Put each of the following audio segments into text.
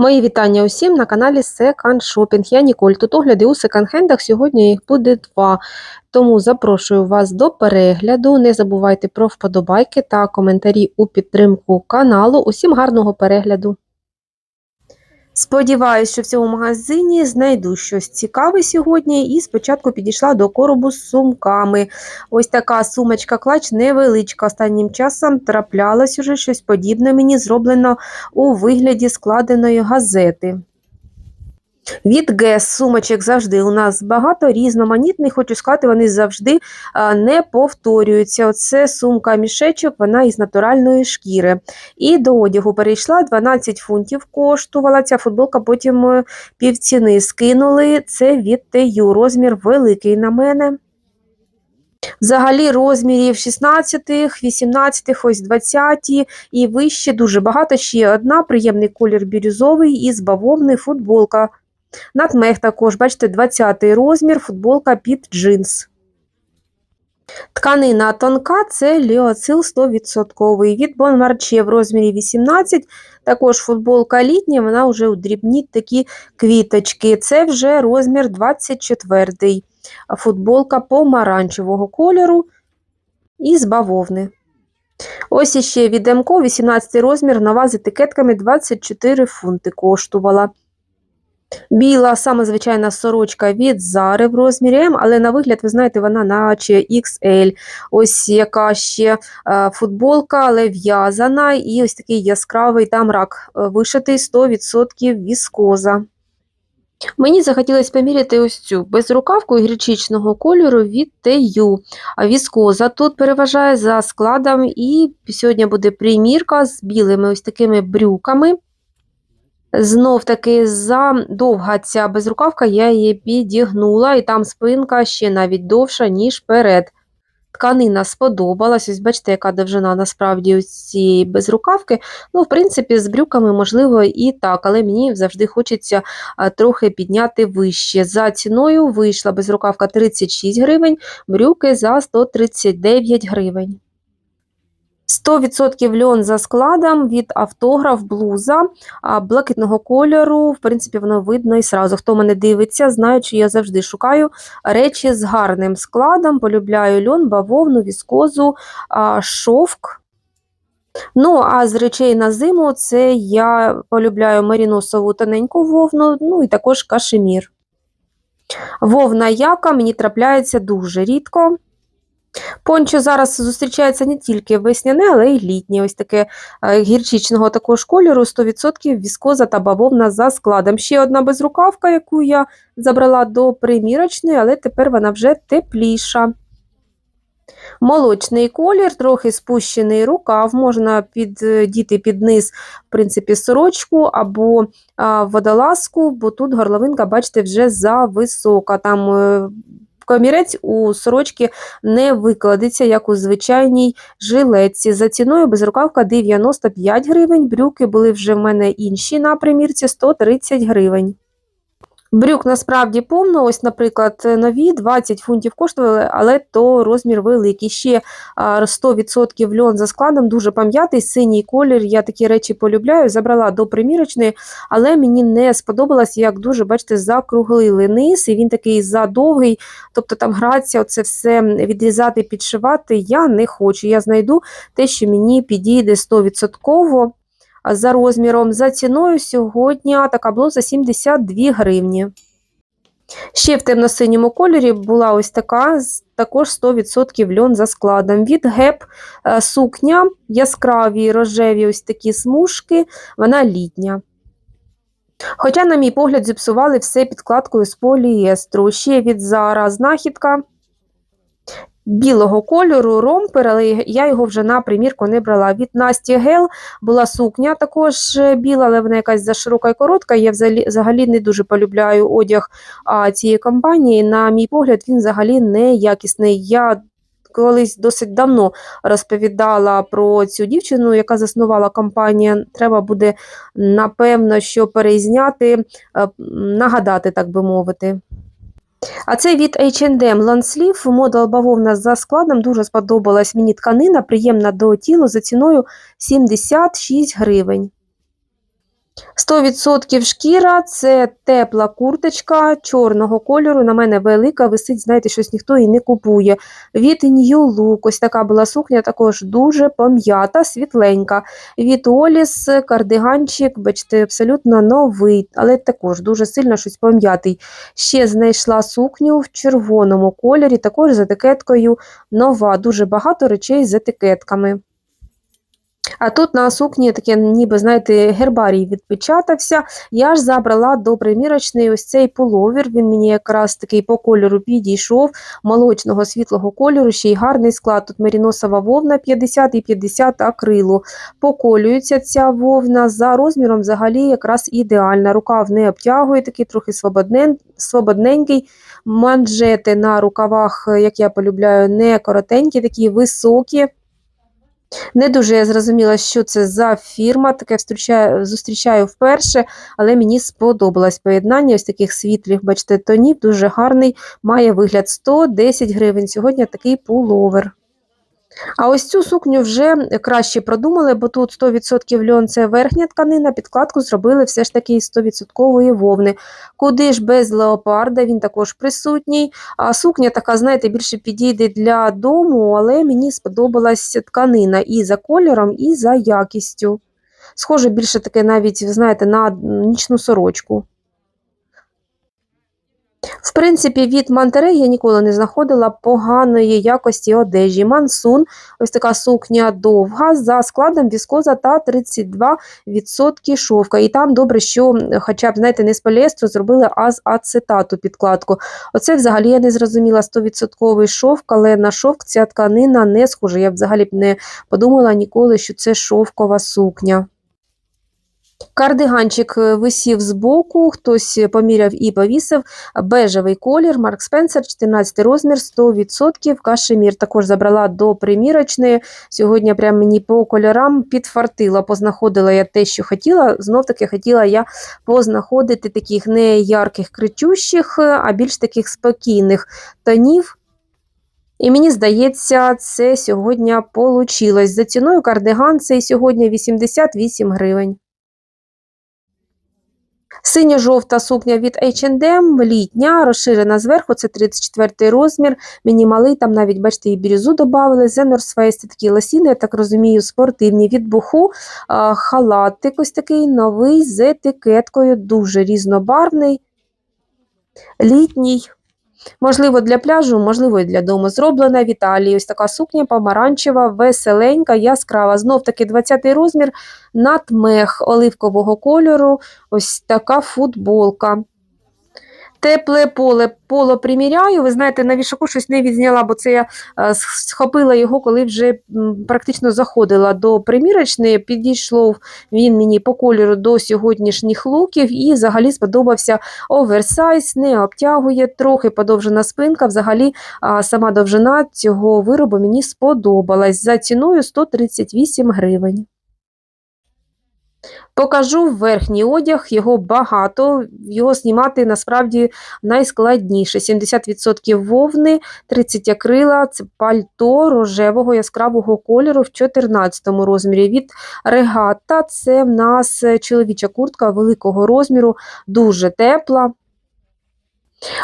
Мої вітання усім на каналі Second Shopping. Я Ніколь. Тут огляди у секонд-хендах. Сьогодні їх буде два. Тому запрошую вас до перегляду. Не забувайте про вподобайки та коментарі у підтримку каналу. Усім гарного перегляду! Сподіваюсь, що в цьому магазині знайду щось цікаве сьогодні. І спочатку підійшла до коробу з сумками. Ось така сумочка клач невеличка. Останнім часом траплялось уже щось подібне мені зроблено у вигляді складеної газети. Від ГЕС сумочок завжди у нас багато різноманітних, хочу сказати, вони завжди не повторюються. Оце сумка мішечок, вона із натуральної шкіри. І до одягу перейшла 12 фунтів коштувала. Ця футболка потім е, півціни скинули. Це від TU, розмір великий на мене. Взагалі розмірів 16, 18, ось 20 і вище дуже багато. Ще одна приємний колір бірюзовий із бавовни футболка. Натмех також, бачите, 20 розмір, футболка під джинс. Тканина тонка це ліоцил 100% від Marché в розмірі 18. Також футболка літня, вона вже у дрібні такі квіточки. Це вже розмір 24. Футболка помаранчевого кольору із бавовни. Ось іще від МКО 18 розмір, нова з етикетками 24 фунти коштувала. Біла, саме звичайна сорочка від Зари в розмірі М, але на вигляд, ви знаєте, вона наче XL. Ось яка ще е, футболка, але в'язана, і ось такий яскравий там рак е, вишитий 100% віскоза. Мені захотілося поміряти ось цю безрукавку гречичного кольору від. А Віскоза тут переважає за складом, і сьогодні буде примірка з білими ось такими брюками. Знов таки задовга ця безрукавка, я її підігнула, і там спинка ще навіть довша, ніж перед. Тканина сподобалась, ось бачите, яка довжина насправді у цієї безрукавки. Ну, в принципі, з брюками, можливо, і так, але мені завжди хочеться трохи підняти вище. За ціною вийшла безрукавка 36 гривень, брюки за 139 гривень. 100% льон за складом від автограф блуза блакитного кольору. В принципі, воно видно і сразу. Хто мене дивиться, знає, що я завжди шукаю речі з гарним складом. Полюбляю льон, бавовну, віскозу, шовк. Ну, а з речей на зиму це я полюбляю маріносову тоненьку вовну, ну і також кашемір. Вовна яка мені трапляється дуже рідко. Пончо зараз зустрічається не тільки весняне, але й літнє. Ось таке е, гірчичного також кольору, 100% віскоза та бавовна за складом. Ще одна безрукавка, яку я забрала до примірочної, але тепер вона вже тепліша. Молочний колір, трохи спущений рукав, можна піддіти під низ, в принципі, сорочку або водолазку, бо тут горловинка, бачите, вже зависока. Там е, комірець у сорочки не викладеться, як у звичайній жилетці. За ціною безрукавка 95 гривень, брюки були вже в мене інші на примірці 130 гривень. Брюк насправді повно, ось, наприклад, нові 20 фунтів коштували, але то розмір великий. Ще 100% льон за складом, дуже пам'ятий, синій колір. Я такі речі полюбляю, забрала до примірочної, але мені не сподобалось, як дуже, бачите, закруглили низ, і він такий задовгий, тобто там грація, це все відрізати, підшивати я не хочу. Я знайду те, що мені підійде 100% за розміром. За ціною сьогодні така блуза 72 гривні. Ще в темно-синьому кольорі була ось така, також 100% льон за складом. Від геп е, сукня, яскраві рожеві ось такі смужки, вона літня. Хоча, на мій погляд, зіпсували все підкладкою з поліестру. Ще від Зара знахідка білого кольору ромпер, але я його вже на примірку не брала. Від Насті Гел була сукня також е, біла, але вона якась заширока і коротка. Я взагалі, не дуже полюбляю одяг цієї компанії. На мій погляд, він взагалі не якісний. Я Колись досить давно розповідала про цю дівчину, яка заснувала компанію. Треба буде, напевно, що переізняти, е, нагадати, так би мовити. А це від H&M ланслів, модел бавовна за складом, дуже сподобалась мені тканина, приємна до тілу за ціною 76 гривень. 100% шкіра це тепла курточка чорного кольору. На мене велика, висить, знаєте, щось ніхто і не купує. Від New Look, ось така була сукня, також дуже пом'ята, світленька. Від Оліс, кардиганчик, бачите, абсолютно новий, але також дуже сильно щось пом'ятий. Ще знайшла сукню в червоному кольорі, також з етикеткою нова. Дуже багато речей з етикетками. А тут на сукні таке, ніби, знаєте, гербарій відпечатався. Я ж забрала до примірочний ось цей пуловер. Він мені якраз такий по кольору підійшов, молочного світлого кольору, ще й гарний склад. Тут меріносова вовна 50 і 50 акрилу. Поколюється ця вовна за розміром взагалі якраз ідеальна. Рукав не обтягує, такий трохи свободнен, свободненький. Манжети на рукавах, як я полюбляю, не коротенькі, такі високі. Не дуже я зрозуміла, що це за фірма, таке зустрічаю вперше, але мені сподобалось поєднання ось таких світлих, бачите, тонів, дуже гарний, має вигляд 110 гривень. Сьогодні такий пуловер. А ось цю сукню вже краще продумали, бо тут 100% льон це верхня тканина, підкладку зробили все ж таки із 100% вовни. Куди ж без леопарда, він також присутній. А сукня така, знаєте, більше підійде для дому, але мені сподобалась тканина і за кольором, і за якістю. Схоже, більше таке навіть, знаєте, на нічну сорочку. В принципі, від Мантерей я ніколи не знаходила поганої якості одежі. Мансун, ось така сукня довга, за складом віскоза та 32% шовка. І там добре, що хоча б, знаєте, не з поліестру зробили, а з ацетату підкладку. Оце взагалі я не зрозуміла 100% шовк, але на шовк ця тканина не схожа. Я взагалі б не подумала ніколи, що це шовкова сукня. Кардиганчик е, висів збоку, хтось поміряв і повісив. Бежевий колір, Марк Спенсер, 14 розмір, 100%. Кашемір також забрала до примірочної. Сьогодні прям мені по кольорам підфартила, познаходила я те, що хотіла. Знов таки хотіла я познаходити таких не ярких кричущих, а більш таких спокійних тонів. І мені здається, це сьогодні вийшло. За ціною кардиган цей сьогодні 88 гривень. Синьо-жовта сукня від H&M, літня, розширена зверху, це 34 розмір, мінімалий, там навіть, бачите, і бірюзу додали. The North Face, такі лосіни, я так розумію, спортивні від буху, халатик ось такий новий з етикеткою, дуже різнобарвний, літній. Можливо, для пляжу, можливо, і для дому. Зроблена в Італії. Ось така сукня помаранчева, веселенька, яскрава. Знов таки 20-й розмір, надмех оливкового кольору. Ось така футболка. Тепле поле поло приміряю. Ви знаєте, на вішаку щось не відзняла, бо це я е, схопила його, коли вже практично заходила до примірочної. Підійшло він мені по кольору до сьогоднішніх луків і взагалі сподобався оверсайз, не обтягує, трохи подовжена спинка. Взагалі, сама довжина цього виробу мені сподобалась за ціною 138 гривень. Покажу верхній одяг, його багато, його знімати насправді найскладніше. 70% вовни, 30 акрила, це пальто рожевого яскравого кольору в 14 розмірі. Від регата це в нас чоловіча куртка великого розміру, дуже тепла.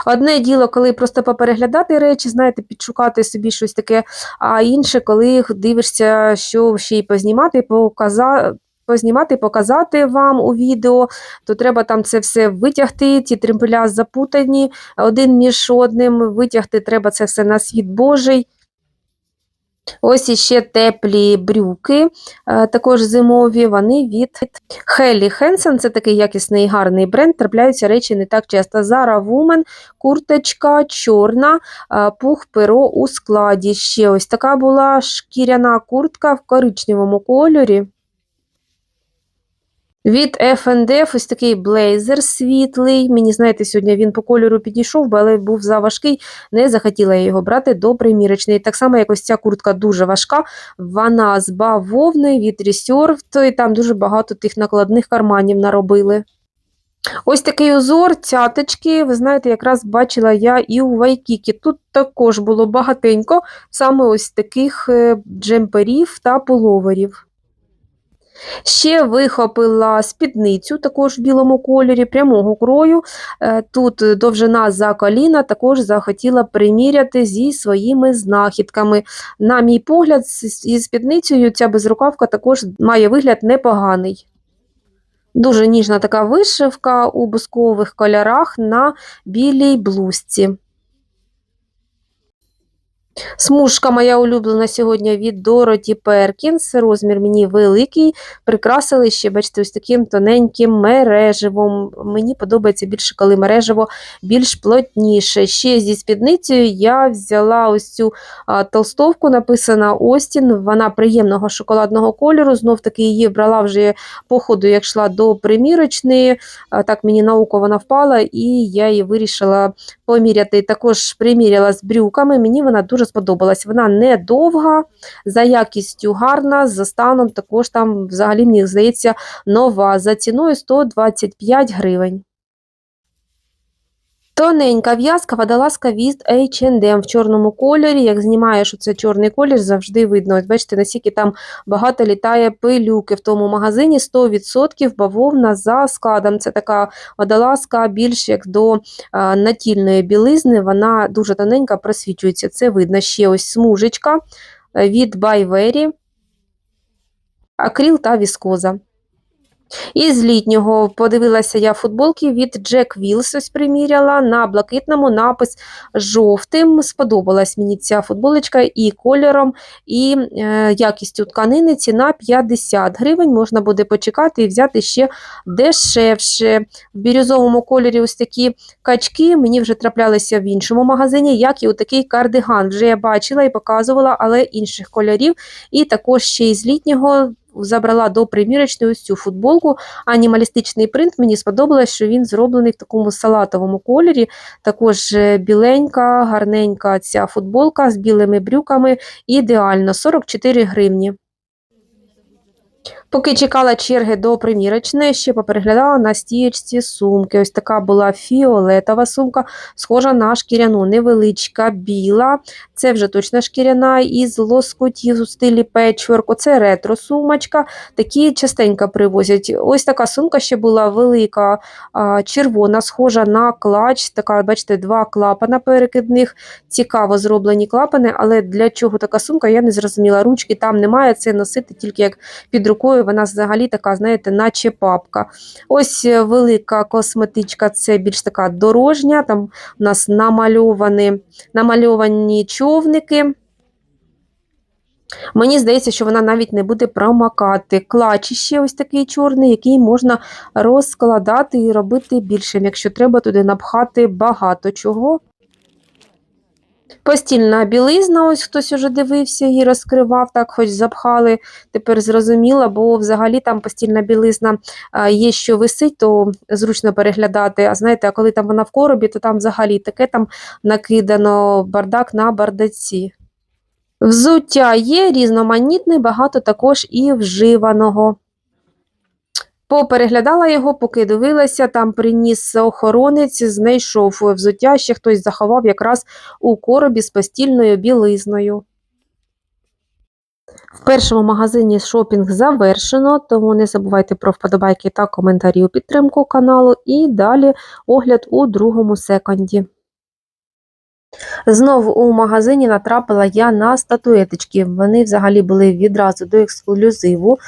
Одне діло, коли просто попереглядати речі, знаєте, підшукати собі щось таке, а інше, коли дивишся, що ще й познімати, показати познімати, показати вам у відео, то треба там це все витягти, ті тримпеля запутані один між одним, витягти треба це все на світ Божий. Ось іще теплі брюки, е, також зимові, вони від Хелі Хенсен, це такий якісний гарний бренд. Трапляються речі не так часто. Zara Woman, курточка чорна, е, пух перо у складі. Ще ось така була шкіряна куртка в коричневому кольорі. Від F&F ось такий блейзер світлий. Мені, знаєте, сьогодні він по кольору підійшов, але був заважкий, не захотіла я його брати до примірочної. Так само, як ось ця куртка дуже важка, вона з бавовни від Reserve, і там дуже багато тих накладних карманів наробили. Ось такий узор, цяточки, ви знаєте, якраз бачила я і у Вайкікі. Тут також було багатенько саме ось таких е, джемперів та пуловерів. Ще вихопила спідницю, також в білому кольорі, прямого крою. Е, Тут довжина за коліна, також захотіла приміряти зі своїми знахідками. На мій погляд, зі спідницею ця безрукавка також має вигляд непоганий. Дуже ніжна така вишивка у бускових кольорах на білій блузці. Смужка моя улюблена сьогодні від Дороті Перкінс. Розмір мені великий. Прикрасили ще, бачите, ось таким тоненьким мереживом. Мені подобається більше, коли мереживо більш плотніше. Ще зі спідницею я взяла ось цю а, толстовку, написана Остін. Вона приємного шоколадного кольору. Знов таки її брала вже по ходу, як йшла до примірочної. А, Так мені на око вона впала, і я її вирішила поміряти. Також приміряла з брюками. Мені вона дуже сподобалась. Вона не довга, за якістю гарна, за станом також там взагалі, мені здається, нова. За ціною 125 гривень. Тоненька в'язка водолазка від H&M в чорному кольорі. Як знімаєш оце чорний колір, завжди видно. Ось бачите, наскільки там багато літає пилюки в тому магазині. 100% бавовна за складом. Це така водолазка більш як до натільної білизни. Вона дуже тоненька, просвічується. Це видно. Ще ось смужечка е, від Байвері, акрил та віскоза. І з літнього подивилася я футболки від Jack Wills, ось приміряла на блакитному напис жовтим. Сподобалась мені ця футболочка і кольором, і е, якістю тканини. Ціна 50 гривень. Можна буде почекати і взяти ще дешевше. В бірюзовому кольорі ось такі качки мені вже траплялися в іншому магазині, як і такий кардиган. Вже я бачила і показувала, але інших кольорів. І також ще із літнього забрала до примірочної ось цю футболку. Анімалістичний принт мені сподобалось, що він зроблений в такому салатовому кольорі. Також е, біленька, гарненька ця футболка з білими брюками. Ідеально 44 гривні. Поки чекала черги до примірочної, ще попереглядала на стієчці сумки. Ось така була фіолетова сумка, схожа на шкіряну, невеличка, біла. Це вже точно шкіряна із лоскотів у стилі печворк. Оце ретро-сумочка. Такі частенько привозять. Ось така сумка ще була велика, червона, схожа на клач. Така, бачите, два клапана перекидних. Цікаво зроблені клапани, але для чого така сумка, я не зрозуміла. Ручки там немає, це носити тільки як під рукою. Вона взагалі така, знаєте, наче папка. Ось е, велика косметичка, це більш така дорожня. Там у нас намальовані, намальовані човники. Мені здається, що вона навіть не буде промакати. Клач ще ось такий чорний, який можна розкладати і робити більшим, якщо треба туди напхати багато чого. Постільна білизна, ось хтось уже дивився і розкривав, так хоч запхали, тепер зрозуміла, бо взагалі там постільна білизна є, що висить, то зручно переглядати. А знаєте, а коли там вона в коробі, то там взагалі таке там накидано бардак на бардаці. Взуття є різноманітне, багато також і вживаного. Попереглядала його, поки дивилася, там приніс охоронець, знайшов взуття, ще хтось заховав якраз у коробі з постільною білизною. В першому магазині шопінг завершено, тому не забувайте про вподобайки та коментарі у підтримку каналу. І далі огляд у другому секонді. Знову у магазині натрапила я на статуеточки. Вони взагалі були відразу до ексклюзиву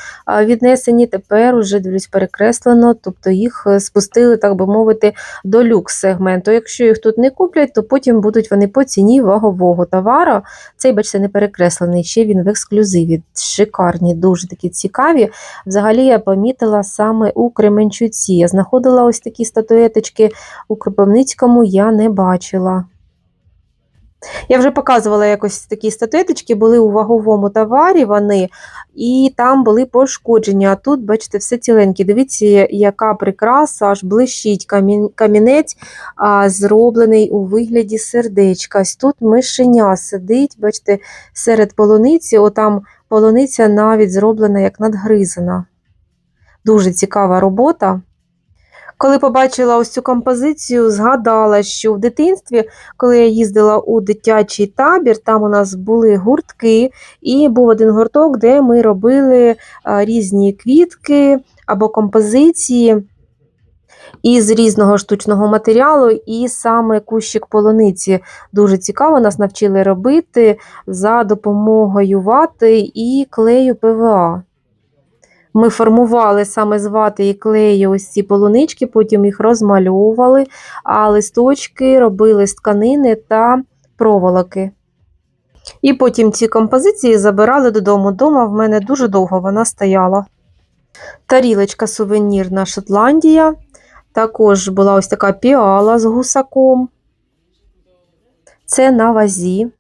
віднесені. Тепер уже дивлюсь перекреслено, тобто їх е, спустили, так би мовити, до люкс-сегменту. Якщо їх тут не куплять, то потім будуть вони по ціні вагового товару. Цей, бачите, не перекреслений, ще він в ексклюзиві. Шикарні, дуже такі цікаві. Взагалі я помітила саме у Кременчуці. Я знаходила ось такі статуеточки у Кропивницькому, я не бачила. Я вже показувала якось такі статуеточки, були у ваговому товарі вони, і там були пошкодження. А тут, бачите, все ціленьке. Дивіться, яка прикраса, аж блищить камінець, а, зроблений у вигляді сердечка. Ось тут мишеня сидить, бачите, серед полуниці, отам полуниця навіть зроблена як надгризана. Дуже цікава робота. Коли побачила ось цю композицію, згадала, що в дитинстві, коли я їздила у дитячий табір, там у нас були гуртки, і був один гурток, де ми робили різні квітки або композиції із різного штучного матеріалу, і саме кущик полуниці дуже цікаво нас навчили робити за допомогою вати і клею ПВА. Ми формували саме з вати і клею ось ці полунички, потім їх розмальовували, а листочки робили з тканини та проволоки. І потім ці композиції забирали додому. Дома в мене дуже довго вона стояла. Тарілочка сувенірна Шотландія. Також була ось така піала з гусаком. Це на вазі.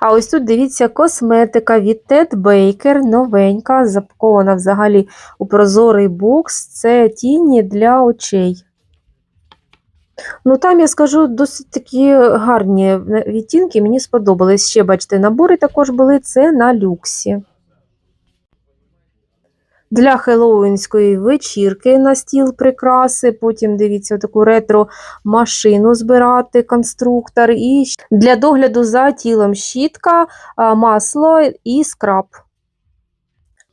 А ось тут дивіться косметика від Ted Baker, новенька, запакована взагалі у прозорий бокс. Це тіні для очей. Ну, там, я скажу, досить такі гарні відтінки, мені сподобались. Ще, бачите, набори також були, це на люксі. Для хеллоуінської вечірки на стіл прикраси. Потім дивіться таку ретро-машину збирати, конструктор. І для догляду за тілом щітка, масло і скраб.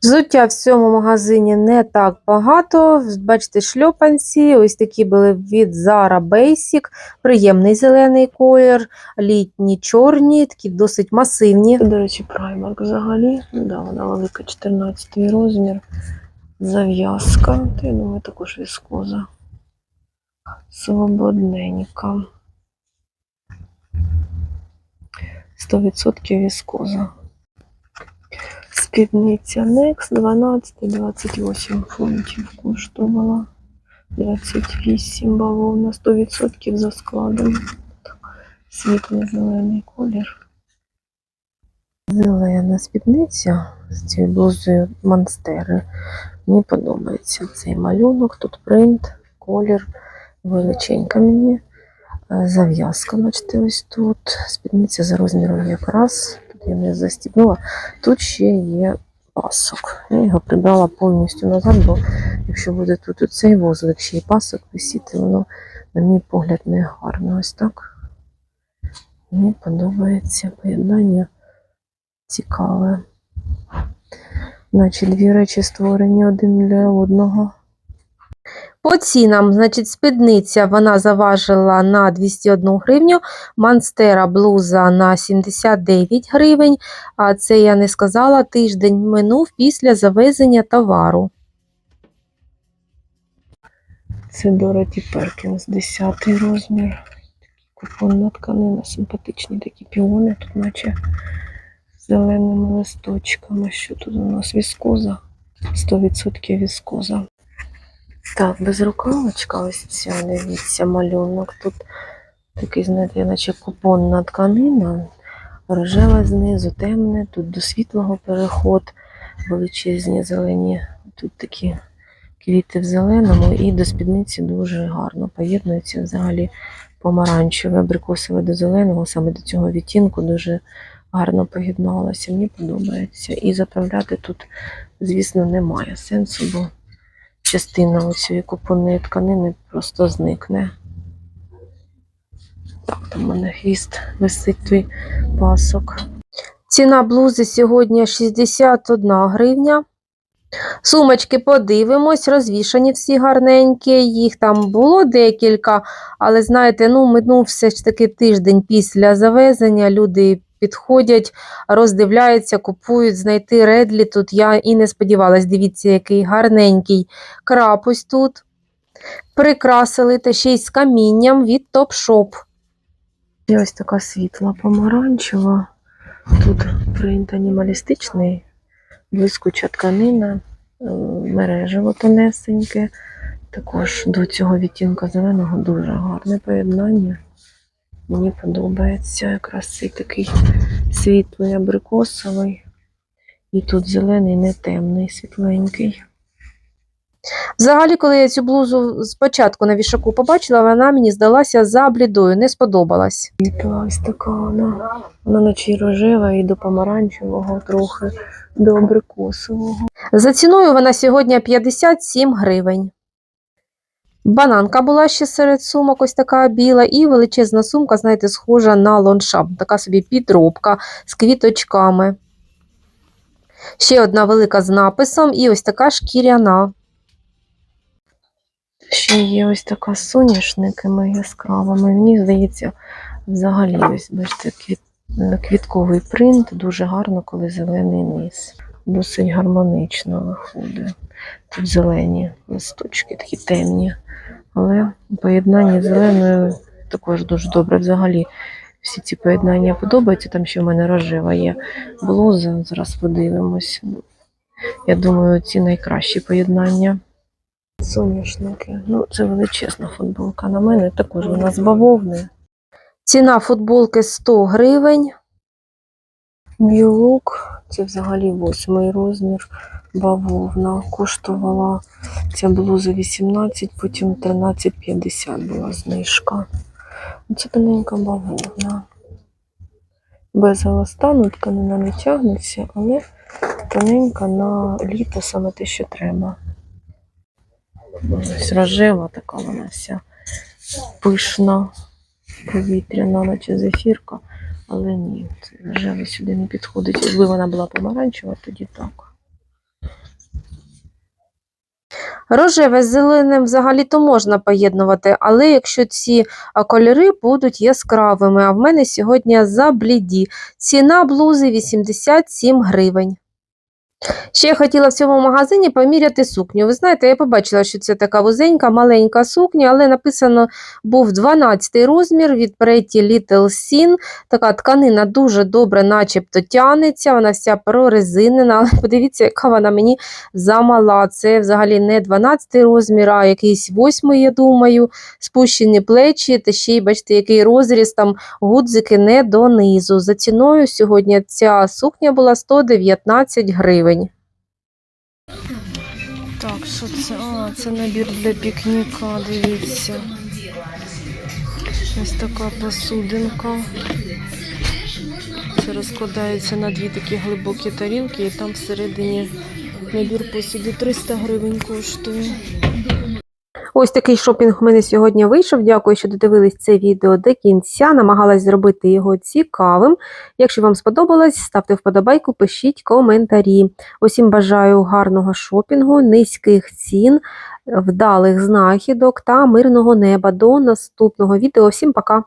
Взуття в цьому магазині не так багато. Бачите, шльопанці, ось такі були від Zara Basic, приємний зелений колір, літні чорні, такі досить масивні. Це, До речі, праймарк взагалі. Да, вона велика 14 розмір. Зав'язка. Та, я думаю, також віскоза. Свободненька. 100% віскоза. Спідниця Next 12-28 фунтів коштувала. 28 бавовна, 100% за складом. Світлий зелений колір. Зелена спідниця з цією блузою монстери. Мені подобається цей малюнок, тут принт, колір, величенька мені. Зав'язка, бачите, ось тут. Спідниця за розміром якраз. Тут я не застібнула. Тут ще є пасок. Я його прибрала повністю назад, бо якщо буде тут оцей вузлик, ще й пасок висіти, воно, на мій погляд, не гарно. Ось так. Мені подобається поєднання цікаве. Наче дві речі створені один для одного. По цінам, значить, спідниця вона заважила на 201 гривню, манстера блуза на 79 гривень, а це я не сказала, тиждень минув після завезення товару. Це Дороті Перкінс, 10 розмір. Купонна тканина, симпатичні такі піони, тут наче з зеленими листочками. Що тут у нас віскоза? 100% віскоза. Так, безрукавочка, ось ця, дивіться, малюнок. Тут такий, знаєте, наче купонна тканина, рожева знизу, темне, тут до світлого переход, величезні зелені, тут такі квіти в зеленому, і до спідниці дуже гарно поєднується взагалі помаранчеве, абрикосове до зеленого, саме до цього відтінку дуже гарно поєдналося. Мені подобається. І заправляти тут, звісно, немає сенсу, бо частина цієї купонної тканини просто зникне. Так, там у мене хвіст висить твій пасок. Ціна блузи сьогодні 61 гривня. Сумочки подивимось, розвішані всі гарненькі. Їх там було декілька, але знаєте, ну минув все ж таки тиждень після завезення. Люди підходять, роздивляються, купують, знайти редлі тут. Я і не сподівалась. Дивіться, який гарненький крап тут. Прикрасили та ще й з камінням від Topshop. І ось така світла помаранчева. Тут принт анімалістичний, блискуча тканина, е, мережево тонесеньке. Також до цього відтінка зеленого дуже гарне поєднання. Мені подобається якраз цей такий світлий абрикосовий. І тут зелений, не темний, світленький. Взагалі, коли я цю блузу спочатку на вішаку побачила, вона мені здалася за блідою, не сподобалась. Світла ось така вона. Вона наче рожева і до помаранчевого трохи, до абрикосового. За ціною вона сьогодні 57 гривень. Бананка була ще серед сумок, ось така біла, і величезна сумка, знаєте, схожа на лоншап, така собі підробка з квіточками. Ще одна велика з написом, і ось така шкіряна. Ще є ось така з соняшниками яскравими. Мені здається, взагалі, ось бачите, квіт, квітковий принт дуже гарно, коли зелений низ. Досить гармонично виходить. Тут зелені листочки, такі темні. Але поєднання зеленою також дуже добре. Взагалі всі ці поєднання подобаються. Там ще в мене рожева є блуза. Зараз подивимось. Я думаю, ці найкращі поєднання. Соняшники. Ну, це величезна футболка. На мене також вона з бавовни. Ціна футболки 100 гривень. Look, це взагалі восьмий розмір. Бавовна коштувала ця блуза 18, потім 13,50 була знижка. Це тоненька бавовна. Без еластану тканина не тягнеться, але тоненька на літо саме те, що треба. Ось рожева така вона вся пишна, повітряна, наче зефірка. Але ні, це рожевий сюди не підходить. Якби вона була помаранчева, тоді так. Рожеве з зеленим взагалі-то можна поєднувати, але якщо ці кольори будуть яскравими, а в мене сьогодні забліді. Ціна блузи 87 гривень. Ще я хотіла в цьому магазині поміряти сукню. Ви знаєте, я побачила, що це така вузенька, маленька сукня, але написано був 12 розмір від Pretty Little Sin. Така тканина дуже добре, начебто тянеться, вона вся прорезинена, але подивіться, яка вона мені замала. Це взагалі не 12 розмір, а якийсь 8, я думаю, спущені плечі, та ще й бачите, який розріз, там гудзики не донизу. За ціною сьогодні ця сукня була 119 гривень. Так, що це? А, це набір для пікніка, дивіться. Ось така посудинка. Це розкладається на дві такі глибокі тарілки, і там всередині набір посуди 300 гривень коштує. Ось такий шопінг у мене сьогодні вийшов. Дякую, що додивились це відео до кінця. Намагалась зробити його цікавим. Якщо вам сподобалось, ставте вподобайку, пишіть коментарі. Усім бажаю гарного шопінгу, низьких цін, вдалих знахідок та мирного неба. До наступного відео. Всім пока!